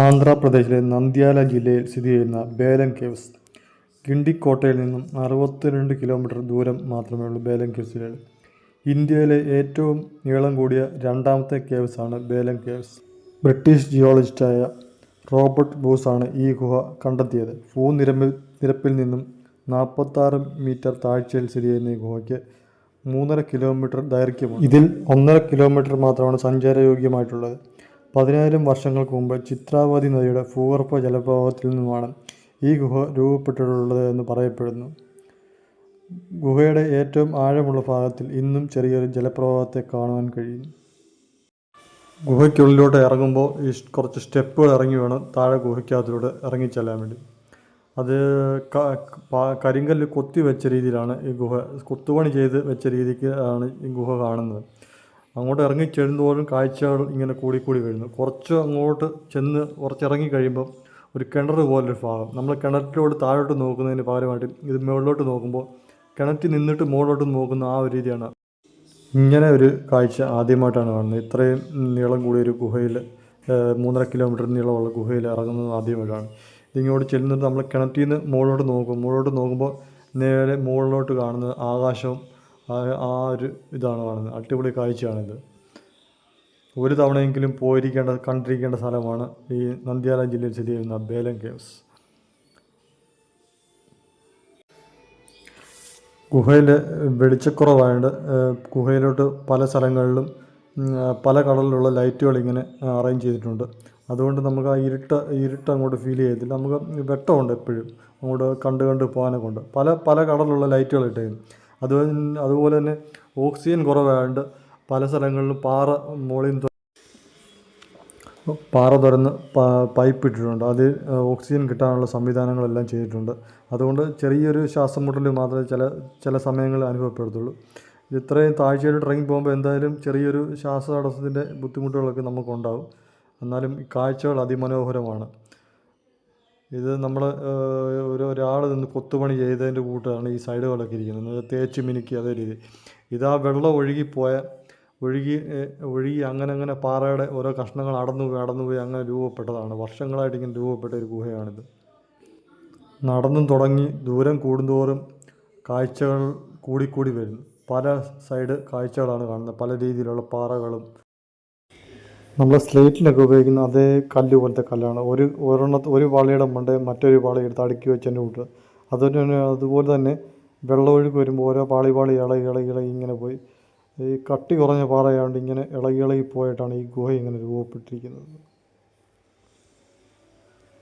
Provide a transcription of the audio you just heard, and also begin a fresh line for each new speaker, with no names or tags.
ആന്ധ്രാപ്രദേശിലെ നന്ദ്യാല ജില്ലയിൽ സ്ഥിതി ചെയ്യുന്ന ബേലം കേവ്സ്. ഗിണ്ടി കോട്ടയിൽ നിന്നും അറുപത്തിരണ്ട് കിലോമീറ്റർ ദൂരം മാത്രമേ ഉള്ളൂ ബേലം കേവ്സിലേക്ക് ഇന്ത്യയിലെ ഏറ്റവും നീളം കൂടിയ രണ്ടാമത്തെ കേവ്സ് ആണ് ബേലം കേവ്സ്. ബ്രിട്ടീഷ് ജിയോളജിസ്റ്റായ റോബർട്ട് ബൂസാണ് ഈ ഗുഹ കണ്ടെത്തിയത്. ഭൂനിരമ്പിൽ നിരപ്പിൽ നിന്നും നാൽപ്പത്താറ് മീറ്റർ താഴ്ചയിൽ സ്ഥിതി ചെയ്യുന്ന ഈ ഗുഹയ്ക്ക് മൂന്നര കിലോമീറ്റർ ദൈർഘ്യമാണ് ഇതിൽ ഒന്നര കിലോമീറ്റർ മാത്രമാണ് സഞ്ചാരയോഗ്യമായിട്ടുള്ളത്. പതിനായിരം വർഷങ്ങൾക്ക് മുമ്പ് ചിത്രാവതി നദിയുടെ ഭൂഗർഭ ജലപ്രവാഹത്തിൽ നിന്നുമാണ് ഈ ഗുഹ രൂപപ്പെട്ടിട്ടുള്ളത് എന്ന് പറയപ്പെടുന്നു. ഗുഹയുടെ ഏറ്റവും ആഴമുള്ള ഭാഗത്തിൽ ഇന്നും ചെറിയൊരു ജലപ്രവാഹത്തെ കാണുവാൻ കഴിയും. ഗുഹയ്ക്കുള്ളിലോട്ട് ഇറങ്ങുമ്പോൾ ഈ കുറച്ച് സ്റ്റെപ്പുകൾ ഇറങ്ങി വേണം താഴെ ഗുഹയ്ക്കകത്തിലൂടെ ഇറങ്ങിച്ചെല്ലാൻ വേണ്ടി. അത് കരിങ്കല്ല് കൊത്തി വെച്ച രീതിയിലാണ് ഈ ഗുഹ കൊത്തുപണി ചെയ്ത് വെച്ച രീതിക്ക് ആണ് ഈ ഗുഹ കാണുന്നത്. അങ്ങോട്ട് ഇറങ്ങി ചെല്ലുന്തോറും കാഴ്ചകൾ ഇങ്ങനെ കൂടിക്കൂടി കൂടി വരുന്നു. കുറച്ച് അങ്ങോട്ട് ചെന്ന് കുറച്ച് ഇറങ്ങി കഴിയുമ്പോൾ ഒരു കിണർ പോലൊരു ഭാഗം. നമ്മൾ കിണറ്റിലോട്ട് താഴോട്ട് നോക്കുന്നതിന് പകരമായിട്ട് ഇത് മുകളിലോട്ട് നോക്കുമ്പോൾ കിണറ്റിൽ നിന്നിട്ട് മുകളിലോട്ട് നോക്കുന്ന ആ ഒരു രീതിയാണ്. ഇങ്ങനെ ഒരു കാഴ്ച ആദ്യമായിട്ടാണ് കാണുന്നത്. ഇത്രയും നീളം കൂടിയ ഒരു ഗുഹയിൽ മൂന്നര കിലോമീറ്റർ നീളമുള്ള ഗുഹയിൽ ഇറങ്ങുന്നത് ആദ്യമായിട്ടാണ്. ഇതിങ്ങോട്ട് ചെല്ലുന്നത് നമ്മൾ കിണറ്റിൽ നിന്ന് മുകളിലോട്ട് നോക്കും. മുകളിലോട്ട് നോക്കുമ്പോൾ നേരെ മുകളിലോട്ട് കാണുന്നത് ആകാശവും ആ- ഒരു ഇതാണ് കാണുന്നത്. അടിപൊളി കാഴ്ചയാണിത്. ഒരു തവണയെങ്കിലും പോയിരിക്കേണ്ട കണ്ടിരിക്കേണ്ട സ്ഥലമാണ് ഈ നന്ദ്യാല ജില്ലയിൽ സ്ഥിതി ചെയ്യുന്ന ബേലം കേവ്സ്. ഗുഹയിൽ വെളിച്ചക്കുറവായതുകൊണ്ട് ഗുഹയിലോട്ട് പല സ്ഥലങ്ങളിലും പല കളറിലുള്ള ലൈറ്റുകൾ ഇങ്ങനെ അറേഞ്ച് ചെയ്തിട്ടുണ്ട്. അതുകൊണ്ട് നമുക്ക് ആ ഇരുട്ട് ഇരുട്ട് അങ്ങോട്ട് ഫീൽ ചെയ്യത്തില്ല. നമുക്ക് വെട്ടമുണ്ട് എപ്പോഴും. അങ്ങോട്ട് കണ്ട് കണ്ട് പോകാനൊക്കെ ഉണ്ട്. പല പല കളറിലുള്ള ലൈറ്റുകൾ ഇട്ടേക്കും അത് അതുപോലെ തന്നെ ഓക്സിജൻ കുറവായതുകൊണ്ട് പല സ്ഥലങ്ങളിലും പാറ മുകളിൽ പാറ തുറന്ന് പൈപ്പ് ഇട്ടിട്ടുണ്ട്. അത് ഓക്സിജൻ കിട്ടാനുള്ള സംവിധാനങ്ങളെല്ലാം ചെയ്തിട്ടുണ്ട്. അതുകൊണ്ട് ചെറിയൊരു ശ്വാസം മുട്ടൽ മാത്രമേ ചില ചില സമയങ്ങളിൽ അനുഭവപ്പെടുത്തുള്ളൂ. ഇത് ഇത്രയും താഴ്ചയിൽ ഇറങ്ങി പോകുമ്പോൾ എന്തായാലും ചെറിയൊരു ശ്വാസതടസ്സത്തിന്റെ ബുദ്ധിമുട്ടുകളൊക്കെ നമുക്കുണ്ടാവും. എന്നാലും കാഴ്ചകൾ അതിമനോഹരമാണ്. ഇത് നമ്മൾ ഒരു ഒരാൾ നിന്ന് കൊത്തുപണി ചെയ്തതിന്റെ കൂട്ടാണ് ഈ സൈഡുകളൊക്കെ ഇരിക്കുന്നത്. തേച്ച് മിനുക്കി അതേ രീതി. ഇതാ വെള്ളം ഒഴുകിപ്പോയ ഒഴുകി ഒഴുകി അങ്ങനെ അങ്ങനെ പാറയുടെ ഓരോ കഷ്ണങ്ങൾ അടന്നു പോയി അടന്നു പോയി അങ്ങനെ രൂപപ്പെട്ടതാണ്. വർഷങ്ങളായിട്ട് ഇങ്ങനെ രൂപപ്പെട്ട ഒരു ഗുഹയാണിത്. നടന്നും തുടങ്ങി ദൂരം കൂടുന്തോറും കാഴ്ചകൾ കൂടിക്കൂടി വരുന്നു. പല സൈഡ് കാഴ്ചകളാണ് കാണുന്നത്. പല രീതിയിലുള്ള പാറകളും നമ്മൾ സ്ലേറ്റിലൊക്കെ ഉപയോഗിക്കുന്ന അതേ കല്ല് പോലത്തെ കല്ലാണ്. ഒരു ഒരെണ്ണത്ത് ഒരു പാളിയുടെ മണ്ടേ മറ്റൊരു പാളി എടുത്ത് അടുക്കി വെച്ചതിന്റെ കൂട്ട് അതുപോലെ അതുപോലെ തന്നെ വെള്ളമൊഴുക്ക് വരുമ്പോൾ ഓരോ പാളി പാളി ഇളകി ഇളകി ഇളകി ഇങ്ങനെ പോയി. ഈ കട്ടി കുറഞ്ഞ പാറയായതുകൊണ്ട് ഇങ്ങനെ ഇളകി ഇളകി പോയിട്ടാണ് ഈ ഗുഹ ഇങ്ങനെ രൂപപ്പെട്ടിരിക്കുന്നത്.